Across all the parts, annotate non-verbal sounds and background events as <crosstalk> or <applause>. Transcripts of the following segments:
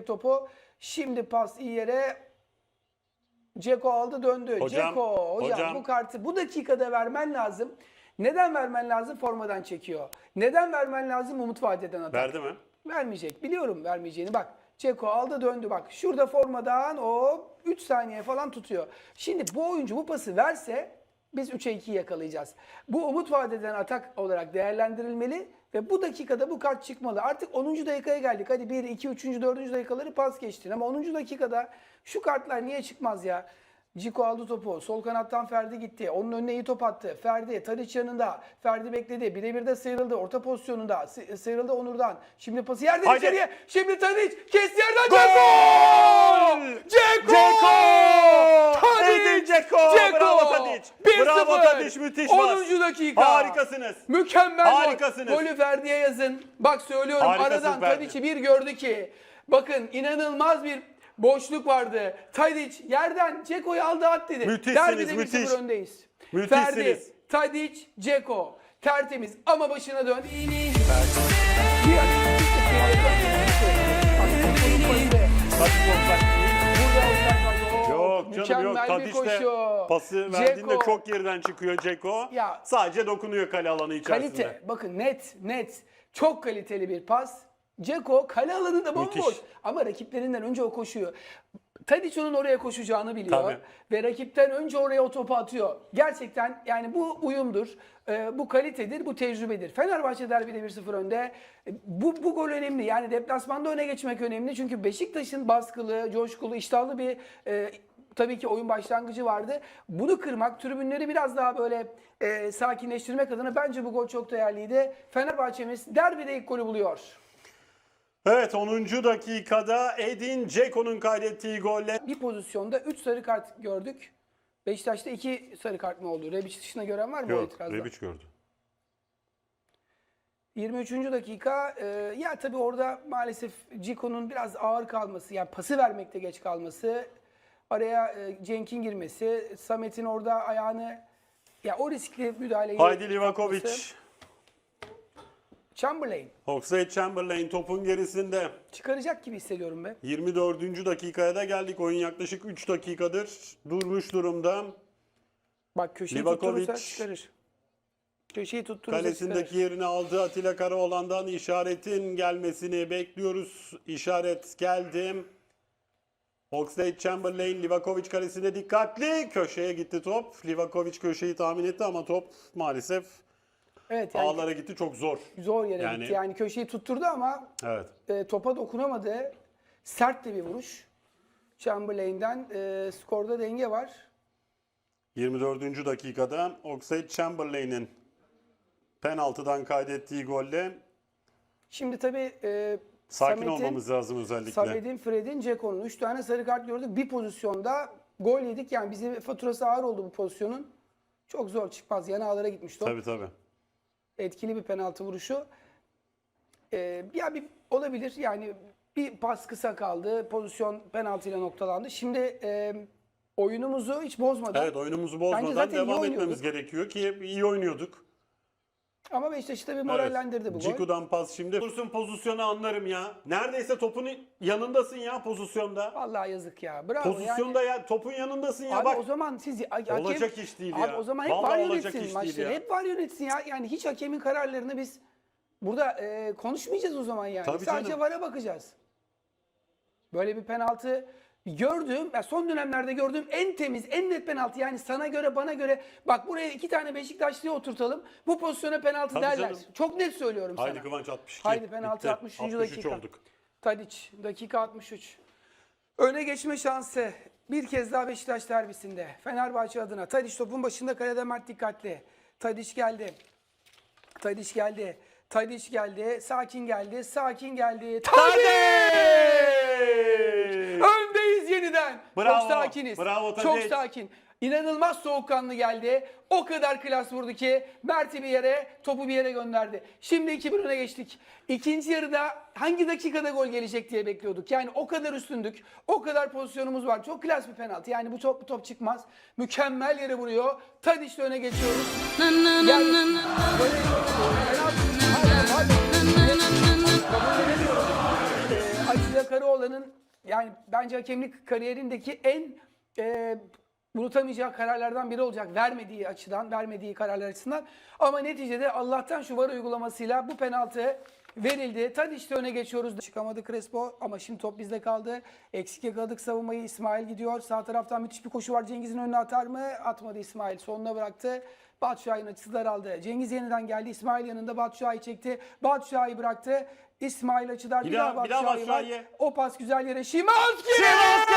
topu. Şimdi pas iyi yere. Ceko aldı döndü. Hocam, Ceko hocam, hocam. bu kartı bu dakikada vermen lazım. Neden vermen lazım? Formadan çekiyor. Neden vermen lazım? Umut vadeden atak. Verdi mi? Vermeyecek. Biliyorum vermeyeceğini. Bak Ceko aldı döndü bak. Şurada formadan o 3 saniye falan tutuyor. Şimdi bu oyuncu bu pası verse biz 3'e 2 yakalayacağız. Bu umut vadeden atak olarak değerlendirilmeli ve bu dakikada bu kart çıkmalı. Artık 10. dakikaya geldik. Hadi 1, 2, 3. 4. dakikaları pas geçtin ama 10. dakikada şu kartlar niye çıkmaz ya? Ciko aldı topu. Sol kanattan Ferdi gitti. Onun önüne iyi top attı. Ferdi Tadiç yanında. Ferdi bekledi. Birebir de sıyrıldı. Orta pozisyonunda. Sı- sıyrıldı Onur'dan. Şimdi pası yerden Haydi. içeriye. Şimdi Tadiç. Kes yerden Gol! Ceko! Ceko! Ceko! Tadiç! Edin Ceko! Ceko! Bravo Tadiç! 1-0. Bravo Tadiç, müthiş pas. 10. dakika. Harikasınız. Mükemmel gol. Harikasınız. Golü Ferdi'ye yazın. Bak söylüyorum Harikasın aradan Ferdi. Tadiç'i bir gördü ki. Bakın inanılmaz bir boşluk vardı. Tadiç yerden Ceko'yu aldı at dedi. Müthişsiniz, Derbide 1-0 müthiş. öndeyiz. Müthişsiniz. Ferdi, Tadiç, Ceko. Tertemiz ama başına dön. Hadi Canım yok. Mükemmel bir Tadiç de koşu. pası verdiğinde Dzeko. çok geriden çıkıyor Ceko. Ya. Sadece dokunuyor kale alanı içerisinde. Kalite. Bakın net net. Çok kaliteli bir pas. Ceko kale alanında bomboş. Müthiş. Ama rakiplerinden önce o koşuyor. Tadic onun oraya koşacağını biliyor. Tabii. Ve rakipten önce oraya o topu atıyor. Gerçekten yani bu uyumdur. e, bu kalitedir, bu tecrübedir. Fenerbahçe derbide 1-0 önde. E, Bu, bu gol önemli. Yani deplasmanda öne geçmek önemli. Çünkü Beşiktaş'ın baskılı, coşkulu, iştahlı bir e, tabii ki oyun başlangıcı vardı. Bunu kırmak, tribünleri biraz daha böyle e, sakinleştirmek adına bence bu gol çok değerliydi. Fenerbahçe'miz derbide ilk golü buluyor. Evet 10. dakikada Edin Dzeko'nun kaydettiği golle Bir pozisyonda 3 sarı kart gördük. Beşiktaş'ta 2 sarı kart mı oldu? Rebic dışına gören var mı o Yok, itirazda? Rebic gördü. 23. dakika e, ya tabii orada maalesef Cico'nun biraz ağır kalması yani pası vermekte geç kalması araya e, Cenk'in girmesi Samet'in orada ayağını ya o riskli müdahaleyi Haydi Livakovic. yapması. Chamberlain Oxlade Chamberlain topun gerisinde. çıkaracak gibi hissediyorum ben. 24. dakikaya da geldik. Oyun yaklaşık 3 dakikadır durmuş durumda. Bak köşeyi Livakovic. tutturursa çıkarır. Köşeyi tutturursa Kalesindeki çıkarır. yerini aldı. Atilla Karaoğlan'dan işaretin gelmesini bekliyoruz. İşaret geldi. Oxlade Chamberlain Livakovic kalesinde dikkatli. Köşeye gitti top. Livakovic köşeyi tahmin etti ama top maalesef Evet yani ağlara gitti. Çok zor. zor yere Yani- gitti. Yani köşeyi tutturdu ama Evet. e, topa dokunamadı. Sert de bir vuruş. Chamberlain'den e, skorda denge var. 24. dakikada Oxlade Chamberlain'in penaltıdan kaydettiği golle Şimdi tabii e, sakin Samet'in- olmamız lazım özellikle. Samet'in, Fred'in, Ceko'nun 3 tane sarı kart gördük. Bir pozisyonda gol yedik. Yani bize faturası ağır oldu bu pozisyonun. Çok zor çıkmaz. Yana ağlara gitmiş top. Tabii tabii. Etkili bir penaltı vuruşu. E, ya bir olabilir. Yani bir pas kısa kaldı. Pozisyon penaltıyla noktalandı. Şimdi e, oyunumuzu hiç bozmadan Evet oyunumuzu bozmadan devam etmemiz gerekiyor ki iyi oynuyorduk. Ama Beşiktaş'ı tabii morallendirdi bu gol. Ciku'dan pas şimdi. Dursun pozisyonu anlarım ya. Neredeyse topun yanındasın ya pozisyonda. Vallahi yazık ya. Bravo. Pozisyonda yani, ya topun yanındasın ya Abi bak. o zaman siz hakem, Olacak iş değil Abi ya. o zaman hep Vallahi var olacak yönetsin değil maçları. ya. Hep var yönetsin ya. Yani hiç hakemin kararlarını biz burada e, konuşmayacağız o zaman yani. Tabii Sadece canım. VAR'a bakacağız. Böyle bir penaltı gördüğüm, ya son dönemlerde gördüğüm en temiz, en net penaltı. Yani sana göre, bana göre. Bak buraya iki tane Beşiktaşlı'yı oturtalım. Bu pozisyona penaltı Tabii derler. canım. Çok net söylüyorum Haydi sana. Kıvanç 62. Haydi penaltı Bitti. 63. 63 dakika. olduk. Tadic dakika 63. Öne geçme şansı bir kez daha Beşiktaş derbisinde. Fenerbahçe adına. Tadic topun başında kalede Mert dikkatli. Tadic geldi. Tadic geldi. Tadic geldi. Sakin geldi. Sakin geldi. Tadic! Öndeyiz yeniden. Bravo, Çok sakiniz. bravo Çok Tadic. sakin. İnanılmaz soğukkanlı geldi. O kadar klas vurdu ki Mert'i bir yere, topu bir yere gönderdi. Şimdi 2-1 öne geçtik. İkinci yarıda hangi dakikada gol gelecek diye bekliyorduk. Yani o kadar üstündük. O kadar pozisyonumuz var. Çok klas bir penaltı. Yani bu top bu top çıkmaz. Mükemmel yere vuruyor. Tadic'le öne geçiyoruz. Yani böyle penaltı-. Ee, Atilla Karaoğlan'ın yani bence hakemlik kariyerindeki en e, unutamayacağı kararlardan biri olacak. Vermediği açıdan, vermediği kararlar açısından. Ama neticede Allah'tan şu var uygulamasıyla bu penaltı verildi. Tadiç'te öne geçiyoruz. Çıkamadı Crespo ama şimdi top bizde kaldı. Eksik yakaladık savunmayı. İsmail gidiyor. Sağ taraftan müthiş bir koşu var. Cengiz'in önüne atar mı? Atmadı İsmail. Sonuna bıraktı. Batshuayi'nin açısı daraldı. Cengiz yeniden geldi. İsmail yanında Batshuayi çekti. Batshuayi bıraktı. İsmail açıdan bir, Bir daha, daha- var. Batshuayi. O pas güzel yere. Şimanski! Szymanski!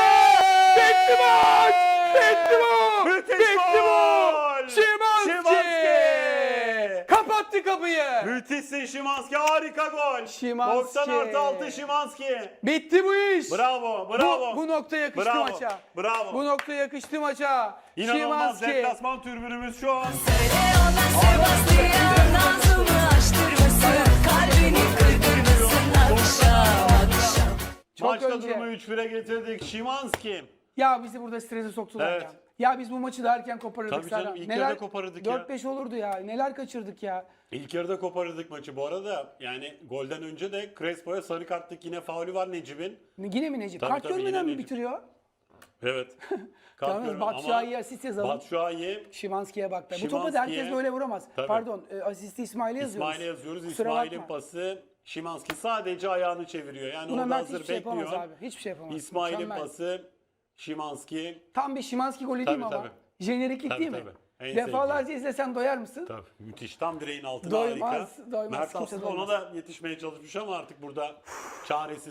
Bitti maç! Bitti bu! Müthiş Bitti bu! gol! Şimanski! Szymanski! Kapattı kapıyı. Müthişsin Şimanski harika gol. Szymanski. 90 artı 6 Şimanski. Bitti bu iş. Bravo bravo. Bu, bu nokta yakıştı Bravo, maça. bravo. Bu nokta yakıştı maça. İnanılmaz Szymanski. deplasman türbünümüz şu an. Söyle ona Sebastian Nazımı açtırmasın Kalbini kırdırmasın akşam akşam Çok Maçta önce. durumu 3-1'e getirdik. Şimanski. Ya bizi burada strese soktular Evet. ya. Ya biz bu maçı da erken koparırdık Tabii canım, Serhan. ilk yarıda koparırdık ya. 4-5 olurdu ya. Neler kaçırdık ya. İlk yarıda koparırdık maçı. Bu arada yani golden önce de Crespo'ya sarı kartlık yine faulü var Necip'in. Yine mi Necip? Tabii, Kart tabii, yine görmeden mi Necip. bitiriyor? Evet. <laughs> Tamam, Batshuayi'ye asist yazalım. Batshuayi Şimanski'ye bak da. Bu topa da herkes böyle vuramaz. Tabii. Pardon, e, asisti İsmail'e yazıyoruz. İsmail'e yazıyoruz. Kusura İsmail'in bakma. pası Şimanski sadece ayağını çeviriyor. Yani Buna orada Mert hazır hiçbir şey bekliyor. yapamaz abi. Hiçbir şey yapamaz. İsmail'in Mükemmel. pası Şimanski. Tam bir Şimanski golü değil mi ama? Jeneriklik Tabii, değil mi? tabii. En Defalarca izlesen doyar mısın? Tabii müthiş. Tam direğin altına Doymaz, harika. doymaz, Mert kimse aslında doymaz. ona da yetişmeye çalışmış ama artık burada çaresiz.